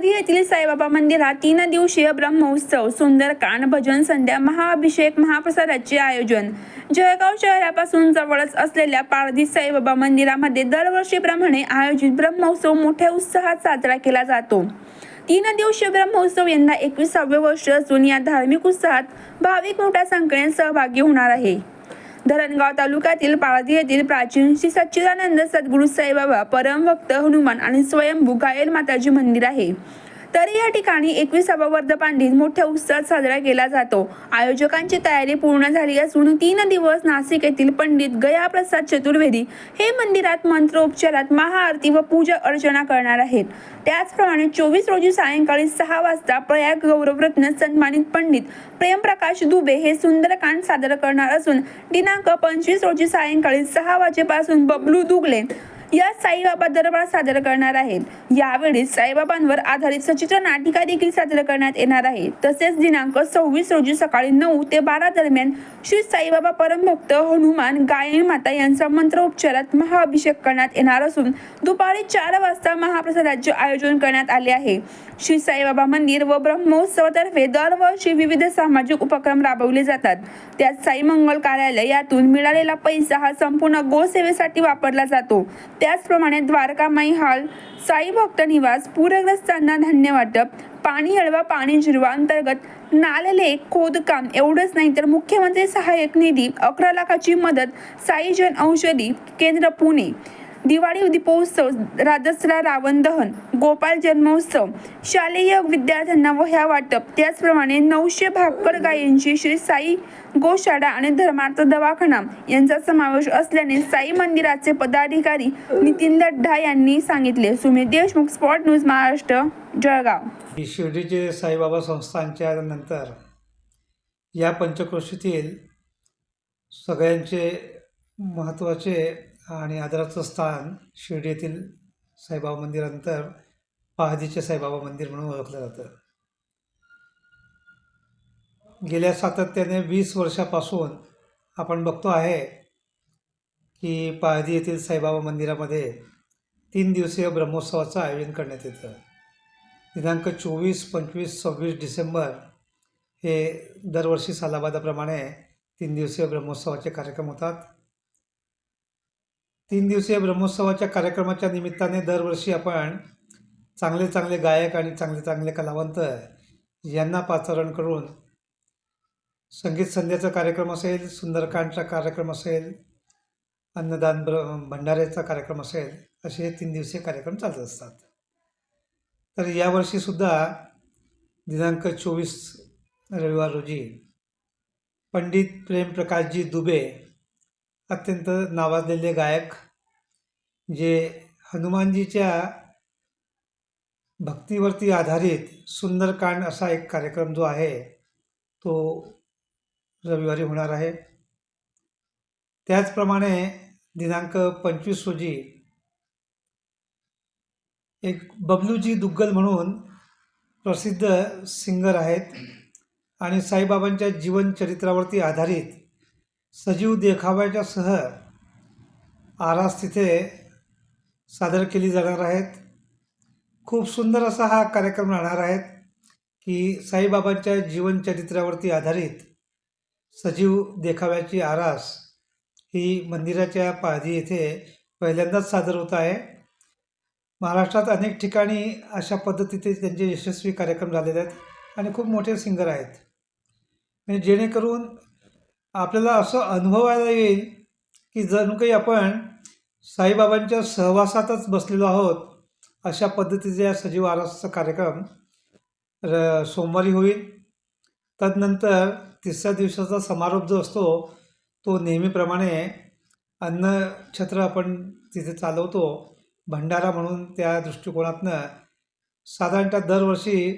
पाळधी येथील साईबाबा मंदिरात तीन दिवसीय ब्रह्मोत्सव सुंदरकांड भजन संध्या महाअभिषेक महाप्रसादाचे आयोजन. जळगाव शहरापासून जवळच असलेल्या पारधी साईबाबा मंदिरामध्ये दरवर्षीप्रमाणे आयोजित ब्रह्मोत्सव मोठ्या उत्साहात साजरा केला जातो. तीन दिवसीय ब्रह्मोत्सव यंदा एकविसावे वर्ष असून या धार्मिक उत्साहात भाविक मोठ्या संख्येने सहभागी होणार आहे. धरणगाव तालुक्यातील पाळधी येथील प्राचीन श्री सच्चिदानंद सद्गुरू साईबाबा परमभक्त हनुमान आणि स्वयंभू गायल माताजी मंदिर आहे. तरी या ठिकाणी एकविसावा वर्धपान दिन मोठ्या उत्साहात साजरा केला जातो. आयोजकांची तयारी पूर्ण झाली असून तीन दिवस नाशिक येथील पंडित गयाप्रसाद चतुर्वेदी हे मंदिरात मंत्रोपचारात महाआरती व पूजा अर्चना करणार आहेत. त्याचप्रमाणे चोवीस रोजी सायंकाळी सहा वाजता प्रयाग गौरवरत्न सन्मानित पंडित प्रेमप्रकाश दुबे हे सुंदरकांड सादर करणार असून दिनांक पंचवीस रोजी सायंकाळी सहा वाजेपासून बबलू दुगले या साईबाबा दरबार सादर करणार आहेत. यावेळी साईबाबांवर आधारित सचित्र नाटिका देखील सादर करण्यात येणार आहे. तसेच दिनांक सव्वीस रोजी सकाळी नऊ ते बारा दरम्यान श्री साईबाबा परमभक्त हनुमान गायन माता यांचा मंत्रोपचारात महाअभिषेक करण्यात येणार असून दुपारी चार वाजता महाप्रसादाचे आयोजन करण्यात आले आहे. श्री साईबाबा मंदिर व ब्रह्मोत्सवातर्फे दरवर्षी विविध सामाजिक उपक्रम राबवले जातात. त्यात साई मंगल कार्यालय यातून मिळालेला पैसा हा संपूर्ण गोसेवेसाठी वापरला जातो. त्याचप्रमाणे द्वारकामाई हॉल साई भक्त निवास पूरग्रस्तांना धान्य वाटप पाणी हळवा पाणी जिरवा अंतर्गत नालले खोदकाम एवढंच नाही तर मुख्यमंत्री सहाय्यक निधी अकरा लाखाची मदत साई जन औषधी केंद्र पुणे. दिवाळी दीपोत्सव राजसरा रावण दहन गोपाल जन्मोत्सव शालेय विद्यार्थ्यांना वह्या वाटप. त्याचप्रमाणे नऊशे भाकर गायींची श्री साई गोशाळा आणि धर्मार्थ दवाखाना यांचा समावेश असल्याने साई मंदिराचे पदाधिकारी नितीन लड्ढा यांनी सांगितले. Sumit Deshmukh spot news Maharashtra Jalgaon. शिर्डीचे Saibaba संस्थांच्या नंतर या पंचक्रोशीतील सगळ्यांचे महत्त्वाचे आणि आदराचं स्थान शिर्डी येथील साईबाबा मंदिरानंतर पहादीचे साईबाबा मंदिर म्हणून ओळखलं जातं. गेल्या सातत्याने वीस वर्षापासून आपण बघतो आहे की पहादी येथील साईबाबा मंदिरामध्ये तीन दिवसीय ब्रह्मोत्सवाचं आयोजन करण्यात येतं. दिनांक चोवीस पंचवीस सव्वीस डिसेंबर हे दरवर्षी सालाबादाप्रमाणे तीन दिवसीय ब्रह्मोत्सवाचे कार्यक्रम होतात. तीन दिवसीय ब्रह्मोत्सवाच्या कार्यक्रमाच्या निमित्ताने दरवर्षी आपण चांगले चांगले गायक आणि चांगले चांगले कलावंत यांना पाचारण करून संगीत संध्याचा कार्यक्रम असेल सुंदरकांडचा कार्यक्रम असेल अन्नदान ब्र भंडाऱ्याचा कार्यक्रम असेल असे हे तीन दिवसीय कार्यक्रम चालत असतात. तर यावर्षीसुद्धा दिनांक चोवीस रविवार रोजी पंडित प्रेमप्रकाशजी दुबे अत्यंत नावाजलेले गायक जे हनुमानजीच्या भक्तीवरती आधारित सुंदरकांड असा एक कार्यक्रम जो आहे तो रविवारी होणार आहे. त्याचप्रमाणे दिनांक पंचवीस रोजी एक बबलूजी दुग्गल म्हणून प्रसिद्ध सिंगर आहेत आणि साईबाबांच्या जीवनचरित्रावरती आधारित सजीव देखाव्याच्या सह आरास तिथे सादर केली जाणार आहेत. खूप सुंदर असा हा कार्यक्रम राहणार आहेत की साईबाबांच्या जीवनचरित्रावरती आधारित सजीव देखाव्याची आरास ही मंदिराच्या पाहदी येथे पहिल्यांदाच सादर होत आहे. महाराष्ट्रात अनेक ठिकाणी अशा पद्धतीचे त्यांचे यशस्वी कार्यक्रम झालेले आहेत आणि खूप मोठे सिंगर आहेत. म्हणजे जेणेकरून आपल्याला असं अनुभवायला येईल की जणू काही आपण साईबाबांच्या सहवासातच बसलेलो आहोत अशा पद्धतीचा या सजीव आरासाचा कार्यक्रम र सोमवारी होईल. तदनंतर तिसऱ्या दिवसाचा समारोप जो असतो तो नेहमीप्रमाणे अन्नछत्र आपण तिथे चालवतो. भंडारा म्हणून त्या दृष्टिकोनातनं साधारणतः दरवर्षी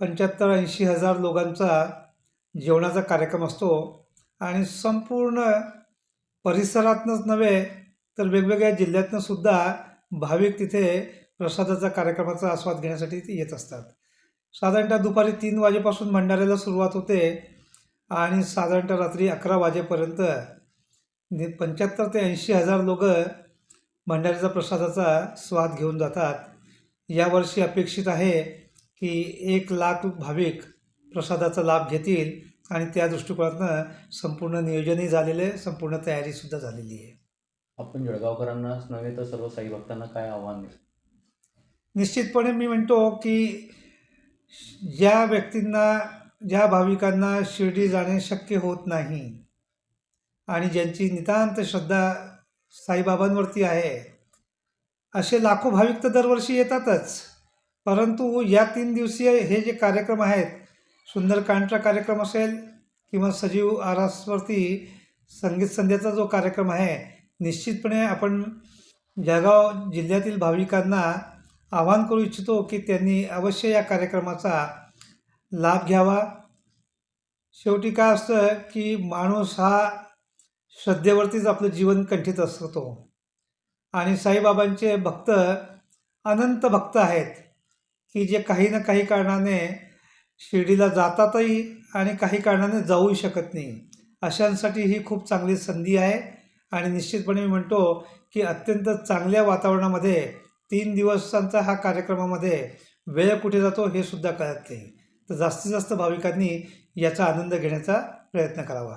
पंच्याहत्तर ऐंशी हजार लोकांचा जेवणाचा कार्यक्रम असतो. आणि संपूर्ण परिसरातनंच नव्हे तर वेगवेगळ्या जिल्ह्यातनं सुद्धा भाविक तिथे प्रसादाचा कार्यक्रमाचा आस्वाद घेण्यासाठी येत असतात. साधारणतः दुपारी तीन वाजेपासून भंडाऱ्याला सुरुवात होते आणि साधारणतः रात्री अकरा वाजेपर्यंत पंच्याहत्तर ते ऐंशी हजार लोक भंडाऱ्याचा प्रसादाचा स्वाद घेऊन जातात. यावर्षी अपेक्षित आहे की एक लाख भाविक प्रसादाचा लाभ घेतील. आणि त्या दृष्टिकोनातनं संपूर्ण नियोजनही झालेलं आहे संपूर्ण तयारीसुद्धा झालेली आहे. आपण जळगावकरांनाच नव्हे तर सर्व साई भक्तांना काय आव्हान द्याल निश्चितपणे मी म्हणतो की ज्या व्यक्तींना ज्या भाविकांना शिर्डी जाणे शक्य होत नाही आणि ज्यांची नितांत श्रद्धा साईबाबांवरती आहे असे लाखो भाविक तर दरवर्षी येतातच. परंतु या तीन दिवसीय हे जे कार्यक्रम आहेत सुंदरकांडचा कार्यक्रम असेल किंवा सजीव आरासवरती संगीत संध्याचा जो कार्यक्रम आहे निश्चितपणे आपण जळगाव जिल्ह्यातील भाविकांना आवाहन करू इच्छितो की त्यांनी अवश्य या कार्यक्रमाचा लाभ घ्यावा. शेवटी काय असतं की माणूस हा श्रद्धेवरतीच आपलं जीवन कंठित असतो. आणि साईबाबांचे भक्त अनंत भक्त आहेत की जे काही ना काही कारणाने शिर्डीला जातातही आणि काही कारणाने जाऊही शकत नाही. अशांसाठी ही खूप चांगली संधी आहे. आणि निश्चितपणे मी म्हणतो की अत्यंत चांगल्या वातावरणामध्ये तीन दिवसांचा हा कार्यक्रमामध्ये वेळ कुठे जातो हे सुद्धा कळत नाही. तर जास्तीत जास्त भाविकांनी याचा आनंद घेण्याचा प्रयत्न करावा.